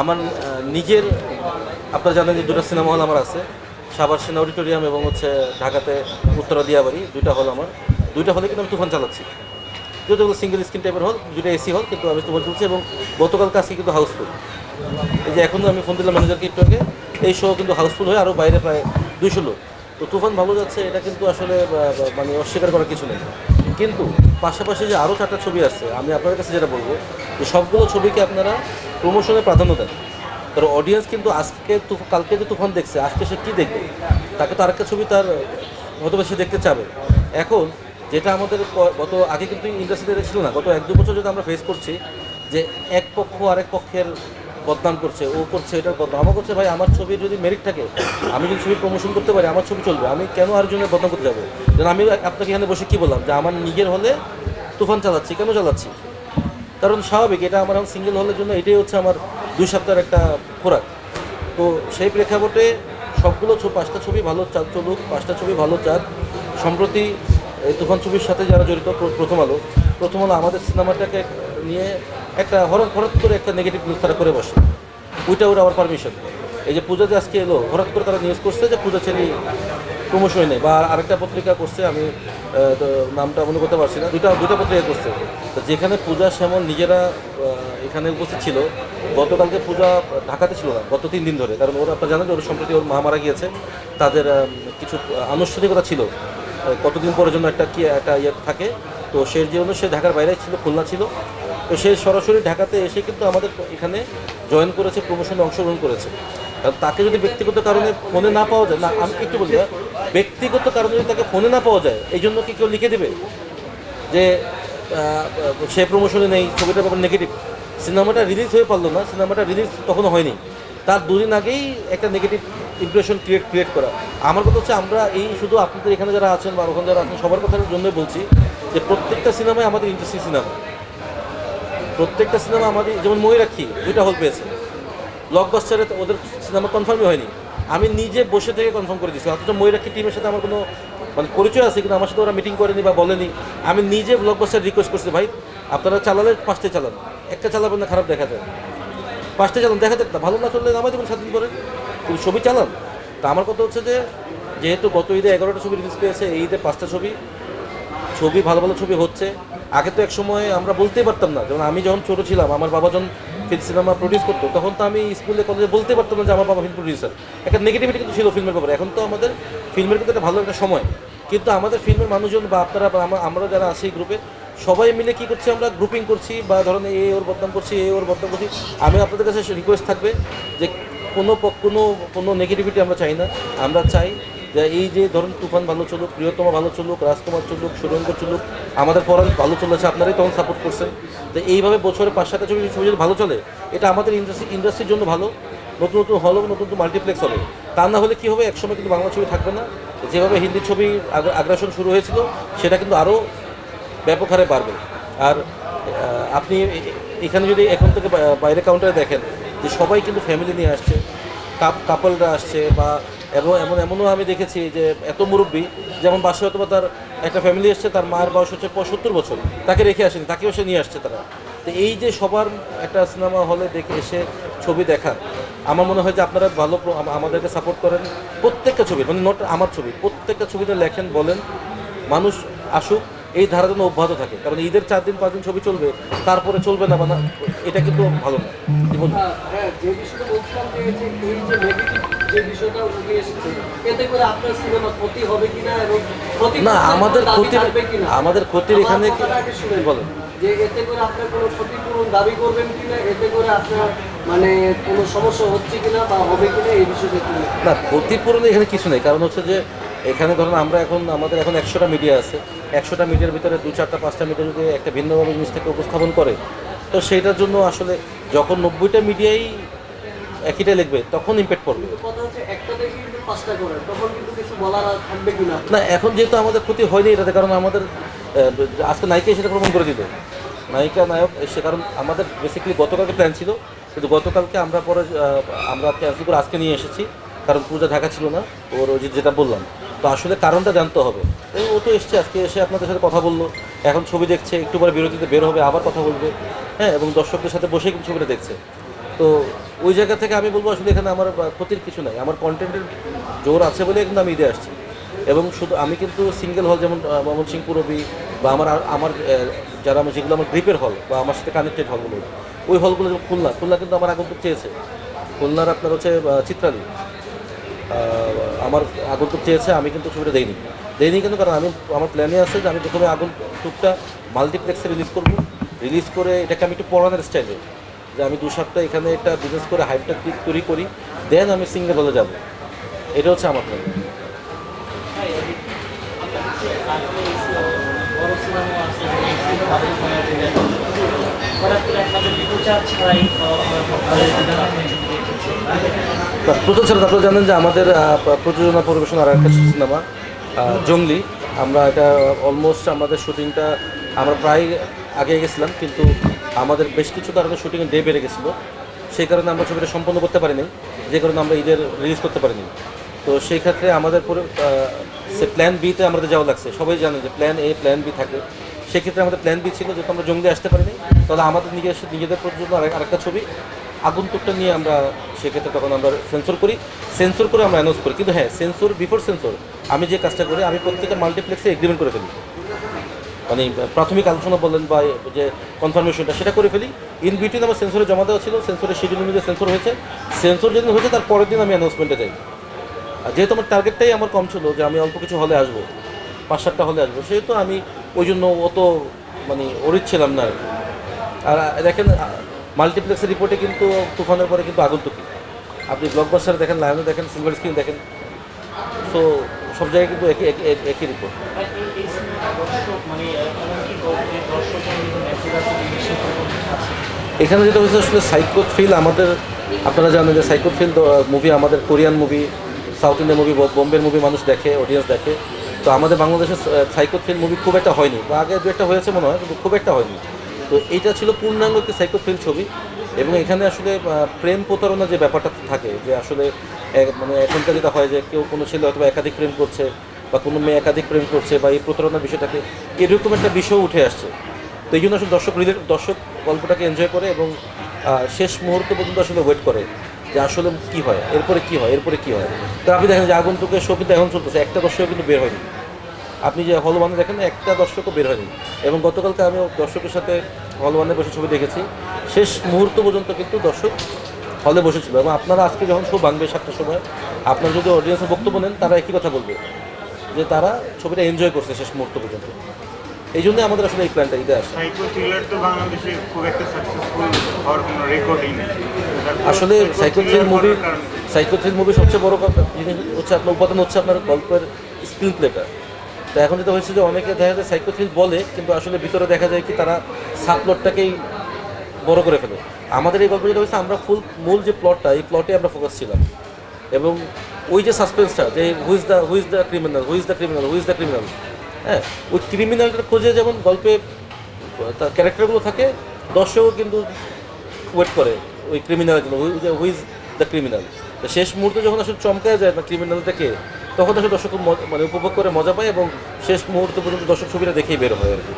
আমার নিজের, আপনারা জানেন যে দুটো সিনেমা হল আমার আছে। সাভার সেনা অডিটোরিয়াম এবং হচ্ছে ঢাকাতে উত্তরা দিয়াবাড়ি, দুইটা হল আমার। দুইটা হলে কিন্তু আমি তুফান চালাচ্ছি। দুটো সিঙ্গেল স্ক্রিন টাইপের হল দুটো এসি হল, কিন্তু আমি তুফান চলছি এবং গতকাল আজকে কিন্তু হাউসফুল এই যে এখন আমি ফোন দিলাম ম্যানেজারকে একটু আগে, এই শো কিন্তু হাউসফুল হয়ে আরও বাইরে প্রায় দুইশো লোক। তো তুফান ভালো যাচ্ছে, এটা কিন্তু আসলে মানে অস্বীকার করার কিছু নেই। কিন্তু পাশাপাশি যে আরও চারটা ছবি আছে, আমি আপনাদের কাছে যেটা বলব যে সবগুলো ছবিকে আপনারা প্রমোশনে প্রাধান্য দেন। কারণ অডিয়েন্স কিন্তু আজকে কালকে যে তুফান দেখছে, আজকে সে কী দেখবে? তাকে তো আরেকটা ছবি তার হয়তো বা সে দেখতে চাবে। এখন যেটা আমাদের গত, আগে কিন্তু ইন্ডাস্ট্রিতে ছিল না, গত এক দু বছর যদি আমরা ফেস করছি, যে এক পক্ষ আরেক পক্ষের বদনাম করছে, ও করছে, এটা বদনাম আমার করছে, ভাই, আমার ছবির যদি মেরিট থাকে, আমি যদি ছবি প্রমোশন করতে পারি, আমার ছবি চলবে। আমি কেন আর জন্য বদনাম করতে যাব? যেন আমি আপনাকে এখানে বসে কী বললাম? যে আমার নিজের হলে তুফান চালাচ্ছি, কেন চালাচ্ছি? কারণ স্বাভাবিক, এটা আমার এখন সিঙ্গেল হলের জন্য এটাই হচ্ছে আমার দুই সপ্তাহের একটা খোরাক। তো সেই প্রেক্ষাপটে সবগুলো ছবি, পাঁচটা ছবি ভালো চাঁদ চলুক, পাঁচটা ছবি ভালো চাঁদ সম্প্রতি এই তুফান ছবির সাথে যারা জড়িত প্রথম আলো প্রথম আলো আমাদের সিনেমাটাকে নিয়ে একটা হঠাৎ হঠাৎ করে একটা নেগেটিভ নিউজ তারা করে বসে। ওইটা ওরা আমার পারমিশন এই যে পূজা যে আজকে এলো, হঠাৎ করে তারা নিউজ করছে যে পূজা ছেলে প্রমোশন নেই। বা আরেকটা পত্রিকা করছে, আমি নামটা মনে করতে পারছি না। দুটা দুটা পত্রিকা করছে। তো যেখানে পূজা শ্যামল নিজেরা এখানে উপস্থিত ছিল, গতকালকে পূজা ঢাকাতে ছিল না, গত তিন দিন ধরে। কারণ ওরা আপনার জানেন যে ওর সম্প্রতি ওর মা মারা গিয়েছে। তাদের কিছু আনুষ্ঠানিকতা ছিল। কতদিন পরের জন্য একটা কি একটা ইয়ে থাকে। তো সেই জন্য সে ঢাকার বাইরে ছিল, খুলনা ছিল। তো সে সরাসরি ঢাকাতে এসে কিন্তু আমাদের এখানে জয়েন করেছে প্রমোশনে অংশগ্রহণ করেছে। কারণ তাকে যদি ব্যক্তিগত কারণে ফোনে না পাওয়া যায়, না, আমি একটু বলি ব্যক্তিগত কারণে যদি তাকে ফোনে না পাওয়া যায়, এই জন্য কি কেউ লিখে দেবে? যে সে প্রমোশনে নেই, ছবিটার ব্যাপার নেগেটিভ সিনেমাটা রিলিজ হয়ে পারল না, সিনেমাটা রিলিজ তখনও হয়নি। তার দুদিন আগেই একটা নেগেটিভ ইমপ্রেশন ক্রিয়েট ক্রিয়েট করা। আমার কথা হচ্ছে আমরা এই শুধু আপনাদের এখানে যারা আছেন বা ওখানে যারা আছেন, সবার কথার জন্যই বলছি যে প্রত্যেকটা সিনেমায় আমাদের ইন্টারেস্টিং সিনেমা প্রত্যেকটা সিনেমা আমাদের, যেমন ময়ূরাক্ষী, দুইটা হল পেয়েছে। ব্লকবাস্টারে ওদের সিনেমা কনফার্মই হয়নি। আমি নিজে বসে থেকে কনফার্ম করে দিয়েছি। অথচ ময়ূরাক্ষী টিমের সাথে আমার কোনো মানে পরিচয় আছে কিন্তু আমার সাথে ওরা মিটিং করেনি বা বলেনি, আমি নিজে ব্লকবাস্টার রিকোয়েস্ট করছি, ভাই, আপনারা চালালে পাঁচটা চালান। একটা চালাবেন না, খারাপ দেখা যায় পাঁচটা চালান দেখা যাক না ভালো না চললে দেবেন সাত দিন পরে। কিন্তু ছবি চালান। তা আমার কথা হচ্ছে যে, যেহেতু গত ঈদে এগারোটা ছবি রিলিজ পেয়েছে, এই ঈদে পাঁচটা ছবি। ছবি, ভালো ভালো ছবি হচ্ছে। আগে তো এক সময় আমরা বলতেই পারতাম না। যেমন আমি যখন ছোটো ছিলাম, আমার বাবা যখন ফিল্ম সিনেমা প্রডিউস করতো, তখন তো আমি স্কুলে, কলেজে বলতে পারতাম না যে আমার বাবা ফিল্ম প্রডিউসার একটা নেগেটিভিটি কিন্তু ছিল ফিল্মের ব্যাপারে। এখন তো আমাদের ফিল্মের কিন্তু একটা ভালো একটা সময়। কিন্তু আমাদের ফিল্মের মানুষজন বা আপনারা বা আমা- আমরা যারা আছি গ্রুপে সবাই মিলে কি করছি আমরা? গ্রুপিং করছি বা ধরেন এ ওর বদনাম করছি, এ ওর বদনাম করছি। আমি আপনাদের কাছে রিকোয়েস্ট থাকবে যে কোনো কোনো কোনো নেগেটিভিটি আমরা চাই না। আমরা চাই এই যে ধরুন তুফান ভালো চলুক, প্রিয়তমা ভালো চলুক, রাজকুমার চলুক, সুরেন্দ্র চলুক, আমাদের পরাণ ভালো চলেছে, আপনারাই তখন সাপোর্ট করছেন। তো এইভাবে বছরে পাঁচ সাতটা ছবি ছবি যদি ভালো চলে, এটা আমাদের ইন্ডাস্ট্রি ইন্ডাস্ট্রির জন্য ভালো। নতুন নতুন হল নতুন নতুন মাল্টিপ্লেক্স হবে। তা না হলে কী হবে, একসময় কিন্তু বাংলা ছবি থাকবে না। যেভাবে হিন্দি ছবি আগ- আগ্রাসন শুরু হয়েছিল, সেটা কিন্তু আরও ব্যাপক হারে বাড়বে। আর আপনি এখানে যদি এখন থেকে বাইরে কাউন্টারে দেখেন, যে সবাই কিন্তু ফ্যামিলি নিয়ে আসছে। কাপ কাপলরা আসছে বা এবং এমন এমনও আমি দেখেছি যে এত মুরব্বী যেমন বাসায় হয়তো বা তার একটা ফ্যামিলি এসছে তার মায়ের বয়স হচ্ছে সত্তর বছর তাকে রেখে আসেনি তাকেও সে নিয়ে আসছে তারা। তো এই যে সবার একটা সিনেমা হলে দেখে এসে ছবি দেখা আমার মনে হয় যে আপনারা ভালো আমাদেরকে সাপোর্ট করেন প্রত্যেকটা ছবি মানে নট আমার ছবি প্রত্যেকটা ছবিতে লেখেন বলেন মানুষ আসুক এই ধারা যেন অব্যাহত থাকে কারণ ঈদের চার দিন পাঁচ দিন ছবি চলবে তারপরে চলবে না বা এটা কিন্তু ভালো না। হ্যাঁ, হ্যাঁ, যে বিষয়টা বলছিলাম যে এই যে নেগেটিভ যে বিষয়টা উঠে এসেছে এতে করে আপনার সিনেমা ক্ষতি হবে কিনা এবং ক্ষতি না আমাদের কোনো ক্ষতির আমাদের ক্ষতির এখানে। বলেন। যে এতে করে আপনার কোনো ক্ষতিপূরণ দাবি করবেন কিনা এতে করে আপনার মানে কোনো সমস্যা হচ্ছে কিনা বা হবে কিনা এই বিষয়টা না ক্ষতিপূরণে এখানে কিছু নেই। কারণ হচ্ছে যে এখানে ধরুন আমরা এখন আমাদের এখন একশোটা মিডিয়া আছে। একশোটা মিডিয়ার ভিতরে দু চারটা পাঁচটা মিডিয়া যদি একটা ভিন্নভাবে জিনিসটাকে উপস্থাপন করে তো সেইটার জন্য আসলে যখন নব্বইটা মিডিয়াই একইটা লিখবে তখন ইম্প্যাক্ট পড়বে। না? এখন যেহেতু আমাদের ক্ষতি হয়নি এটাতে কারণ আমাদের আজকে নায়িকা সেটা প্রমাণ করে দিল। নায়িকা নায়ক সে কারণ আমাদের বেসিক্যালি গতকালকে প্ল্যান ছিল কিন্তু গতকালকে আমরা পরে আমরা ক্যান্সেল করে আজকে নিয়ে এসেছি কারণ পূজা ঢাকা ছিল না ওর যেটা বললাম। তো আসলে কারণটা জানতে হবে। এই ও তো এসছে আজকে এসে আপনাদের সাথে কথা বলল এখন ছবি দেখছে একটু পরে বিরতিতে বের হবে আবার কথা বলবে। হ্যাঁ এবং দর্শকদের সাথে বসে কিন্তু ছবিটা দেখছে। তো ওই জায়গা থেকে আমি বলব আসলে এখানে আমার ক্ষতির কিছু নাই। আমার কন্টেন্টের জোর আছে বলে কিন্তু আমি ঈদে আসছি। এবং শুধু আমি কিন্তু সিঙ্গেল হল যেমন আহ, ময়মনসিংহ পুরবি বা আমার আমার যারা আমার যেগুলো আমার গ্রিপের হল বা আমার সাথে কানেক্টেড হলগুলো ওই হলগুলো যেমন খুলনা খুলনা কিন্তু আমার আগন্তুক চেয়েছে। খুলনার আপনার হচ্ছে চিত্রালী। আমার আগন্তুক চেয়েছে আমি কিন্তু ছবিটা দেইনি। দেইনি কিন্তু কারণ আমি আমার প্ল্যানে আছে যে আমি প্রথমে আগন্তুকটা মাল্টিপ্লেক্সে রিলিজ করব। রিলিজ করে এটাকে আমি একটু পড়ানোর স্টাইলে যে আমি দু সপ্তাহ এখানে একটা বিজনেস করে হাইপটা তৈরি করি দেন আমি সিঙ্গেল হলে যাব। এটা হচ্ছে আমার প্ল্যান প্রথম ছিল আপনারা জানেন যে আমাদের প্রযোজনা, পরিবেশন আর একটা সিনেমা জঙ্গলি। আমরা এটা অলমোস্ট আমাদের শুটিংটা আমরা প্রায় আগে গেছিলাম, কিন্তু আমাদের বেশ কিছু কারণে শুটিংয়ের ডে বেড়ে গেছিল। সেই কারণে আমরা ছবিটা সম্পন্ন করতে পারিনি। যে কারণে আমরা ঈদের রিলিজ করতে পারিনি। তো সেই ক্ষেত্রে আমাদের পুরো সে প্ল্যান বিতে আমাদের যাওয়া লাগছে। সবাই জানে যে প্ল্যান এ প্ল্যান বি থাকে। সেক্ষেত্রে আমাদের প্ল্যান বি ছিল যেহেতু আমরা জঙ্গলি আসতে পারিনি। তাহলে আমাদের নিজের নিজেদের আরেক- আরেকটা ছবি আগন্তুকটা নিয়ে আমরা সেক্ষেত্রে তখন আমরা সেন্সর করি। সেন্সর করে আমরা অ্যানাউন্স করি। কিন্তু হ্যাঁ সেন্সর বিফোর সেন্সর আমি যে কাজটা করি, আমি প্রত্যেকটা মাল্টিপ্লেক্সে এগ্রিমেন্ট করে ফেলি। মানে প্রাথমিক আলোচনা বললেন বা যে কনফার্মেশনটা সেটা করে ফেলি। ইন বিটুইন আমার সেন্সরে জমা দেওয়া ছিল সেন্সরের শিডিউল অনুযায়ী সেন্সর হয়েছে। সেন্সর যেদিন হয়েছে, তার পরের দিন আমি অ্যানাউন্সমেন্টে যাই। আর যেহেতু আমার টার্গেটটাই আমার কম ছিল, যে আমি অল্প কিছু হলে আসব, পাঁচ সাতটা হলে আসব, সেহেতু আমি ওই জন্য অত মানে অরিত ছিলাম না আর দেখেন মাল্টিপ্লেক্সের রিপোর্টে কিন্তু তুফানের পরে কিন্তু আগন্তুকি আপনি ব্লকবাস্টার দেখেন লায়নে দেখেন সিলভার স্ক্রিন দেখেন। সো সব জায়গায় কিন্তু একই- একই রিপোর্ট এখানে যেটা হয়েছে আসলে সাইকো থ্রিল আমাদের, আপনারা জানেন যে সাইকো থ্রিল মুভি আমাদের Korean movie south Indian movie বোম্বের মুভি মানুষ দেখে অডিয়েন্স দেখে। তো আমাদের বাংলাদেশের সাইকো থ্রিল মুভি খুব একটা হয়নি। বা আগে দু একটা হয়েছে মনে হয়, কিন্তু খুব একটা হয়নি। তো এইটা ছিল পূর্ণাঙ্গ একটি সাইকো থ্রিল ছবি। এবং এখানে আসলে প্রেম প্রতারণা যে ব্যাপারটা থাকে, যে আসলে মানে এখনকার যেটা হয় যে কেউ কোনো ছেলে হয়তো একাধিক প্রেম করছে বা কোনো মেয়ে একাধিক প্রেম করছে বা এই প্রতারণার বিষয়টাকে এরকম একটা বিষয় উঠে আসছে। তো এই জন্য আসলে দর্শক দর্শক গল্পটাকে এনজয় করে এবং শেষ মুহূর্ত পর্যন্ত আসলে ওয়েট করে যে আসলে কী হয়, এরপরে কী হয়, এরপরে কী হয়। তো আপনি দেখেন যে আগন্তুকের শো কিন্তু এখন চলতেছে, একটা দর্শক কিন্তু বের হয়নি। আপনি যে হল ওয়ানে দেখেন, একটা দর্শকও বের হয়নি। এবং গতকালকে আমি দর্শকের সাথে হল ওয়ানে বসে ছবি দেখেছি। শেষ মুহূর্ত পর্যন্ত কিন্তু দর্শক হলে বসেছিল। এবং আপনারা আজকে যখন শো ভাঙবে সাতটার সময়, আপনারা যদি অডিয়েন্সে বক্তব্য নেন, তারা একই কথা বলবে। যে তারা ছবিটা এনজয় করছে শেষ মুহূর্ত পর্যন্ত। এই জন্যই আমাদের আসলে এই প্ল্যানটা ঈদে আসে সাইকো থ্রিলার তো বাংলাদেশে খুব একটা সাকসেসফুল হওয়ার কোনো রেকর্ডই নেই। আসলে সাইকোথ্রিল thriller মুভি করার কারণে। সাইকোথ্রিল মুভি সবচেয়ে বড় কথা জিনিস হচ্ছে আপনার উপাদান হচ্ছে আপনার গল্পের স্ক্রিন প্লেটা তো এখন যেটা হয়েছে যে অনেকে দেখা যায় সাইকোথ্রিল বলে কিন্তু আসলে ভিতরে দেখা যায় কি তারা সাবপ্লটটাকেই বড় করে ফেলে। আমাদের এই গল্প যেটা হয়েছে আমরা ফুল মূল যে প্লটটা এই প্লটে আমরা ফোকাস ছিলাম। এবং ওই যে সাসপেন্সটা যে who's the who's the criminal who's the criminal who's the criminal হ্যাঁ ওই ক্রিমিনালটার খোঁজে যেমন গল্পে, তার ক্যারেক্টারগুলো থাকে, দর্শকও কিন্তু ওয়েট করে ওই ক্রিমিনাল হুইজ দ্য ক্রিমিনাল শেষ মুহূর্তে যখন আসলে চমকায় যায় না ক্রিমিনালটাকে তখন আসলে দর্শক মানে উপভোগ করে, মজা পায় এবং শেষ মুহূর্ত পর্যন্ত দর্শক ছবিটা দেখেই বের হয় আর কি।